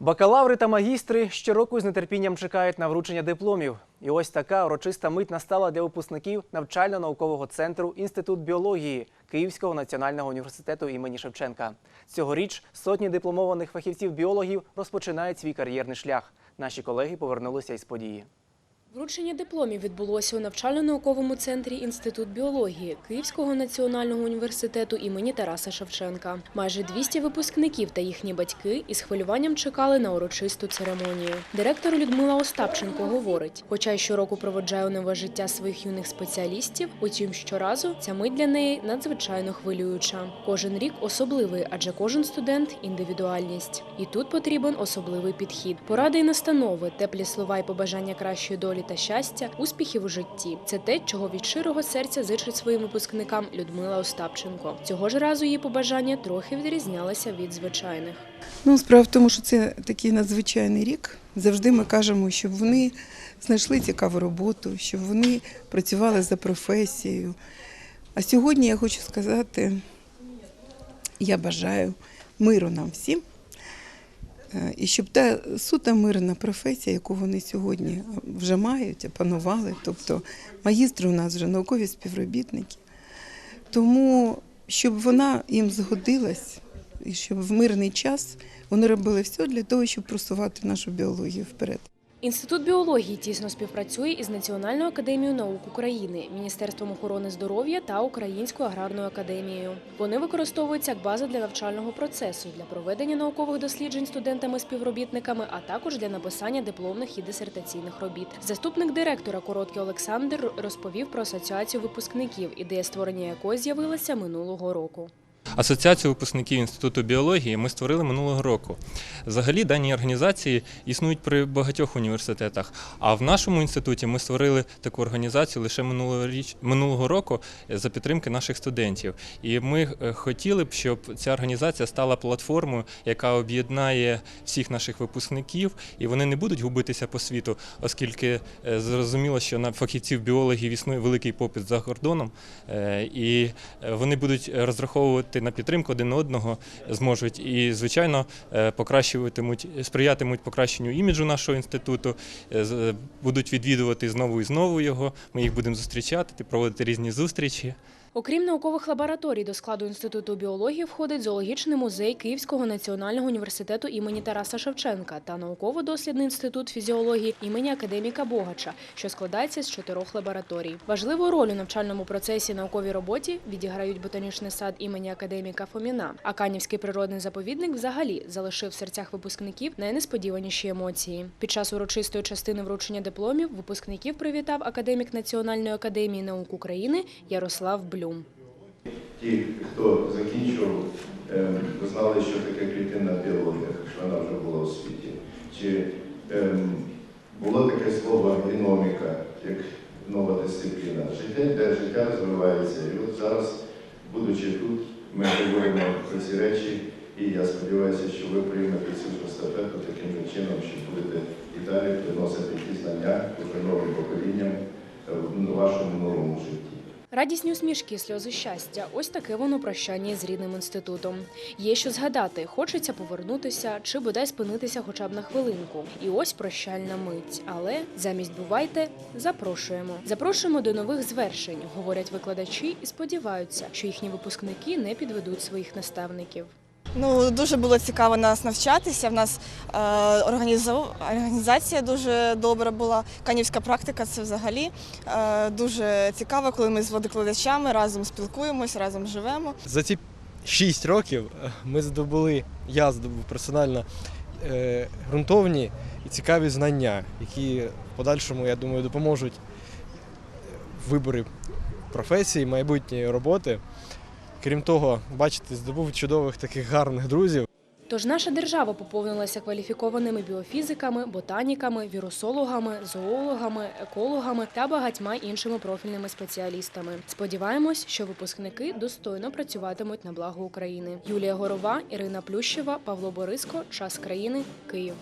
Бакалаври та магістри щороку з нетерпінням чекають на вручення дипломів. І ось така урочиста мить настала для випускників навчально-наукового центру Інститут біології Київського національного університету імені Шевченка. Цьогоріч сотні дипломованих фахівців-біологів розпочинають свій кар'єрний шлях. Наші колеги повернулися із події. Вручення дипломів відбулося у навчально-науковому центрі Інститут біології Київського національного університету імені Тараса Шевченка. Майже 200 випускників та їхні батьки із хвилюванням чекали на урочисту церемонію. Директор Людмила Остапченко говорить, хоча й щороку проводжає нове життя своїх юних спеціалістів, утім щоразу ця мить для неї надзвичайно хвилююча. Кожен рік особливий, адже кожен студент індивідуальність. І тут потрібен особливий підхід. Поради і настанови, теплі слова і побажання кращої долі та щастя, успіхів у житті. Це те, чого від щирого серця зичить своїм випускникам Людмила Остапченко. Цього ж разу її побажання трохи відрізнялися від звичайних. Ну, справа в тому, що це такий надзвичайний рік. Завжди ми кажемо, щоб вони знайшли цікаву роботу, щоб вони працювали за професією. А сьогодні я хочу сказати, я бажаю миру нам всім. Е, І щоб та сута мирна професія, яку вони сьогодні вже мають, опанували, тобто магістри у нас вже наукові співробітники, тому щоб вона їм згодилась, і щоб в мирний час вони робили все для того, щоб просувати нашу біологію вперед. Інститут біології тісно співпрацює із Національною академією наук України, Міністерством охорони здоров'я та Українською аграрною академією. Вони використовуються як база для навчального процесу, для проведення наукових досліджень студентами-співробітниками, а також для написання дипломних і дисертаційних робіт. Заступник директора Короткий Олександр розповів про асоціацію випускників, ідея створення якої з'явилася минулого року. Асоціацію випускників Інституту біології ми створили минулого року. Взагалі дані організації існують при багатьох університетах. А в нашому інституті ми створили таку організацію лише минулого року за підтримки наших студентів. І ми е, хотіли б, щоб ця організація стала платформою, яка об'єднає всіх наших випускників, і вони не будуть губитися по світу, оскільки е, зрозуміло, що на фахівців біологів існує великий попит за кордоном, е, і е, вони будуть розраховувати на підтримку один одного, зможуть і, звичайно, е, покращуватимуть, сприятимуть покращенню іміджу нашого інституту, е, будуть відвідувати знову і знову його. Ми їх будемо зустрічати, проводити різні зустрічі. Окрім наукових лабораторій, до складу Інституту біології входить зоологічний музей Київського національного університету імені Тараса Шевченка та науково-дослідний інститут фізіології імені академіка Богача, що складається з чотирьох лабораторій. Важливу роль у навчальному процесі науковій роботі відіграють ботанічний сад імені академіка Фоміна. А Канівський природний заповідник взагалі залишив в серцях випускників найнесподіваніші емоції. Під час урочистої частини вручення дипломів випускників привітав академік Національної академії наук України Ярослав Блюм. Ті, хто закінчував, ем, знали, що таке клітинна біологія, що вона вже була у світі. Чи ем, було таке слово геноміка, як нова дисципліна. Життя йде, життя розвивається. І от зараз, будучи тут, ми говоримо про ці речі, і я сподіваюся, що ви приймете цю estafету таким чином, що будете і далі приносити ті знання уже новим поколінням е, в вашому новому житті. Радісні усмішки, сльози щастя. Ось таке воно прощання з рідним інститутом. Є що згадати, хочеться повернутися чи бодай спинитися хоча б на хвилинку. І ось прощальна мить. Але замість бувайте, запрошуємо. Запрошуємо до нових звершень, говорять викладачі, і сподіваються, що їхні випускники не підведуть своїх наставників. Ну дуже було цікаво нас навчатися. В нас е, організація дуже добра була. Канівська практика це взагалі е, дуже цікаво, коли ми з викладачами разом спілкуємось, разом живемо. За ці 6 років е, ми здобули, я здобув персонально е, ґрунтовні і цікаві знання, які в подальшому, я думаю, допоможуть в виборі професії, майбутньої роботи. Крім того, бачите, здобув чудових таких гарних друзів. Тож наша держава поповнилася кваліфікованими біофізиками, ботаніками, вірусологами, зоологами, екологами та багатьма іншими профільними спеціалістами. Сподіваємось, що випускники достойно працюватимуть на благо України. Юлія Горова, Ірина Плющева, Павло Бориско. Час країни. Київ.